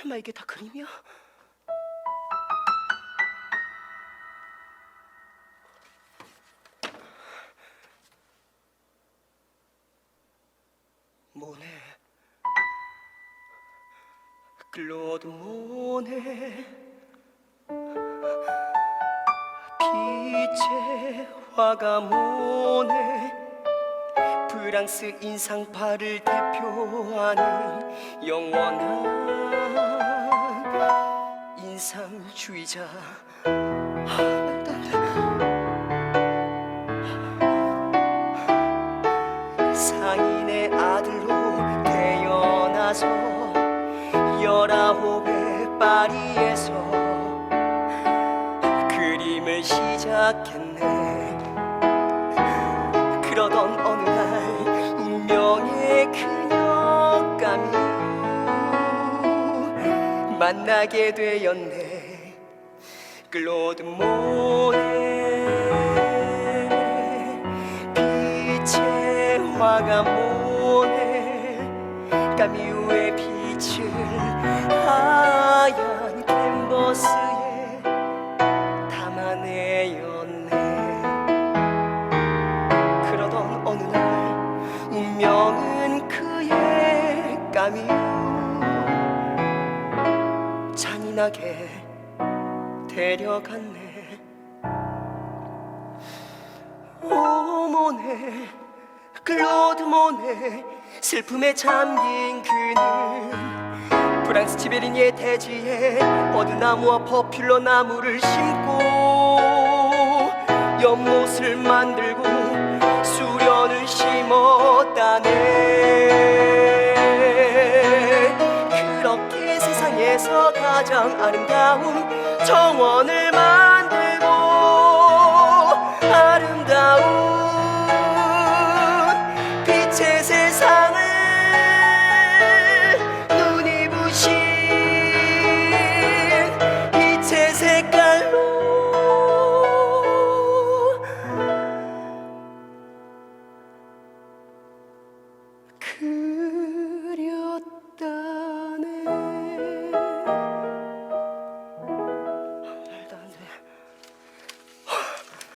설마 이게 다 그림이야? 모네? 클로드 모네? 빛의 화가 모네? 프랑스 인상파를 대표하는 영원한 주의자. 상인의 아들로 태어나서 열아홉의 파리에서 그림을 시작했네 그러던 어느 날 운명의 그녀감이 만나게 되었네 클로드 모네 빛의 화가 모네 까뮤의 빛을 하얀 캔버스에 담아내었네. 그러던 어느 날 운명은 그의 까미 잔인하게 데려갔네. 오 모네 클로드 모네 슬픔에 잠긴 그는 프랑스 지베리니의 대지에 버드나무와 퍼퓰러 나무를 심고 연못을 만들고 가장 아름다운 정원을 만들